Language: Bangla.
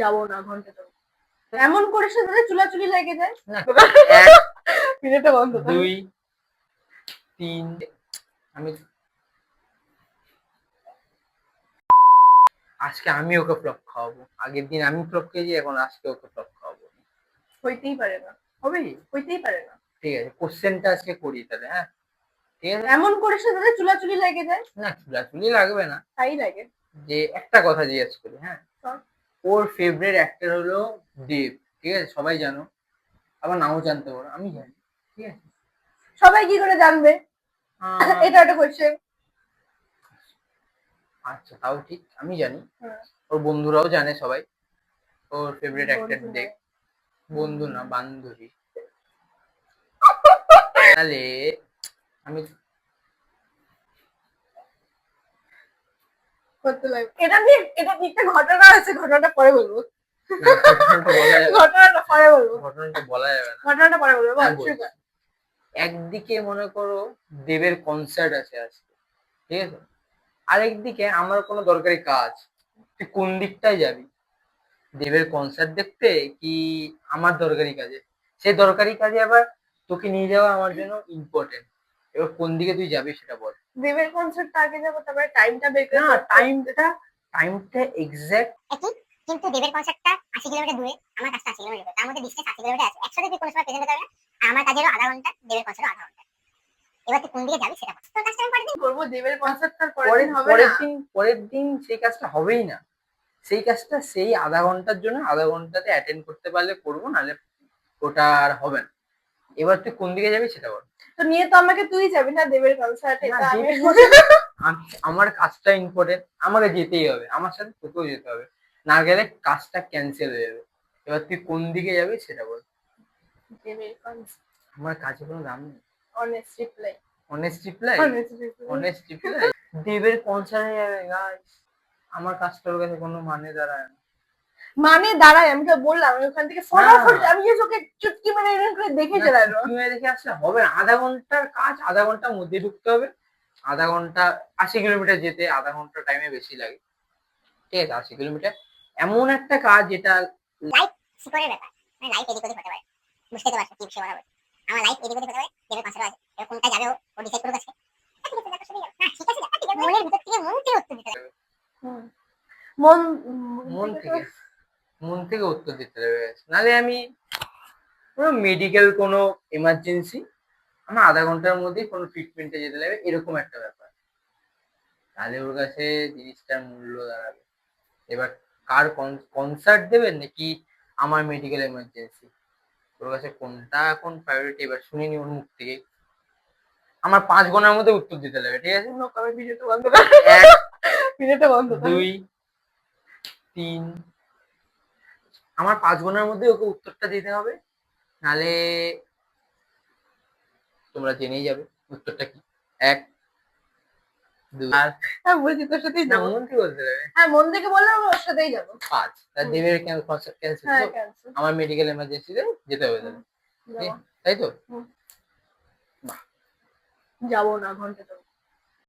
যাব না ঘণ্টা তো এমন করে সে চুলাচুলি লেগে যায়। বন্ধ দুই তিন আমি আজকে আমি ওকে ফ্লপ খাওয়াবো। আগের দিন আমি ফ্লপ খেয়েছি এখন আজকে ওকে ফ্লপ খাওয়াবো। হইতেই পারে না। হবে হইতেই পারে না। ঠিক আছে কোশ্চেনটা আজকে করি তাহলে হ্যাঁ? ঠিক আছে? এমন করে সে তাদের চুলাচুলি লেগে যায়। না চুলাচুলি লাগবে না। তাই লাগে। যে একটা কথা জিজ্ঞেস করি হ্যাঁ? কর। ওর ফেভারিট অ্যাক্টর হলো দেব ঠিক আছে? সবাই জানো। আবার নাও জানতে পারো আমি জানি ঠিক আছে? সবাই কি করে জানবে? এটা একটা কোয়েশ্চেন আচ্ছা তাও ঠিক আমি জানি। হ্যাঁ। ওর বন্ধুরাও জানে সবাই ওর ফেভারিট অ্যাক্টর দেখ বন্ধু না বান্ধবী। তাহলে আমি করতে লাগবে এটা নিয়ে এটা নিয়ে একটা ঘটনা আছে ঘটনাটা পরে বলব। ঘটনাটা ঘটনাটা পরে বলব। ঘটনাটা বলা যাবে না। ঘটনাটা পরে বলব বল, হ্যাঁ। একদিকে মনে করো দেবের কনসার্ট আছে আজকে ঠিক আছে? আরেকদিকে আমার কোনো দরকারি কাজ তুই কোন দিকটায় যাবি? দেবের কনসার্ট দেখতে কি আমার দরকারি কাজে? সেই দরকারি কাজে আবার তোকে নিয়ে যাওয়া আমার জন্য ইম্পর্টেন্ট এবার কোন দিকে তুই যাবি সেটা বল। দেবের কনসার্টটা আগে যাব তারপরে টাইমটা বের করে না টাইমটা টাইমটা এক্সাক্ট একই কিন্তু দেবের কনসার্টটা আশি কিলোমিটার দূরে আমার কাছটা আশি কিলোমিটার দূরে তার মধ্যে ডিস্টেন্স আশি কিলোমিটার আছে। একসাথে তুই কোনো সময় প্রেজেন্ট হতে পারবে না আর আমার কাজেরও আধা ঘণ্টা দেবের কনসার্টও আধা ঘণ্টা। এবার তুই কোন দিকে যাবি সেটা তোর কাজটা আমি পরে দিন করব। দেবের কনসার্টটার পরের পরের দিন হবে পরের দিন পরের দিন সেই কাজটা হবেই না। সেই কাজটা সেই আধা ঘণ্টার জন্য আধা ঘন্টাতে অ্যাটেন্ড করতে পারলে করব নাহলে ওটা আর হবে না। এবার তুই কোন দিকে যাবি সেটা বল। তো নিয়ে তো আমাকে তুই যাবি না দেবের কনসার্টে আমার কাজটা ইম্পর্টেন্ট আমাকে যেতেই হবে আমার সাথে তোকেও যেতে হবে। না গেলে কাজটা ক্যান্সেল হয়ে যাবে। এবার তুই কোন দিকে যাবি সেটা বল। দেবের কনসার্ট আমার কাজে কোনো দাম নেই। Honest reply honest reply honest reply দেবের কনসার্টে যাবে গাইস আমার কাজটার কাছে কোনো মানে দাঁড়ায় না। মানে দাঁড়ায় আমি তো বললাম আমি ওখান থেকে ফটাফট না। আমি যে চোখে চুটকি মেরে এরকম করে দেখে চলে আসব তুমি দেখে আসলে হবে না আধা ঘণ্টার কাজ আধা ঘণ্টার মধ্যে ঢুকতে হবে আধা ঘণ্টা আশি কিলোমিটার যেতে আধা ঘণ্টা টাইমে বেশি লাগে ঠিক আছে আশি কিলোমিটার এমন একটা কাজ যেটা শিকড়ের ব্যাপার মানে লাইফ এদিক ওদিক হতে পারে বুঝতে তো পারছ কি বিষয় বলা। আমার লাইফ এদিক ওদিক হতে পারে দেবের কনসার্টও আছে কোনটা যাবে ও- ডিসাইড করুক আজকে ঠিক আছে, যাক, শুনে যাও। না, ঠিক আছে, যাক, ঠিক আছে। মনের ভিতর থেকে মন থেকে উত্তর দিতে হবে। মন মন থেকে মন থেকে উত্তর দিতে হবে। নাহলে আমি কোনো মেডিকেল কোনো এমার্জেন্সি আমার আধা ঘণ্টার মধ্যেই কোনো ট্রিটমেন্টে যেতে লাগবে এরকম একটা ব্যাপার। তাহলে ওর কাছে জিনিসটার মূল্য দাঁড়াবে। এবার কার কনসার্ট দেবেন নাকি আমার মেডিকেল এমার্জেন্সি ওর কাছে কোনটা এখন প্রায়োরিটি এবার শুনে নি ওর মুখ থেকে। আমার পাঁচ গোনার মধ্যে উত্তর দিতে লাগবে ঠিক আছে? ভিডিওটা বন্ধ ভিডিওটা বন্ধ দুই তিন আমার পাঁচ গোনার মধ্যে ওকে উত্তরটা দিতে হবে। নালে তোমরা জেনেই যাবে উত্তরটা কি। এক হ্যাঁ বলছি তোর সাথেই যাব। মন থেকে বলতে হবে হ্যাঁ মন থেকে বললে আমি ওর সাথেই যাব। পাঁচ। তার দেবের ক্যান্সেল আমার মেডিকেল এমার্জেন্সিতে যেতে হবে তাহলে। তাই তো? যাব না ঘণ্টা